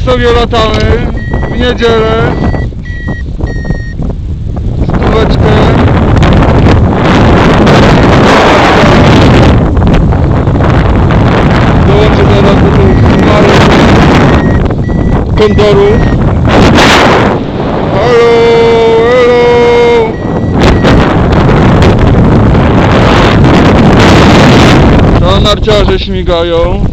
tak sobie latamy w niedzielę. Stóweczkę. Dołączę teraz do tych małych kondorów. Halo, halo. To narciarze śmigają.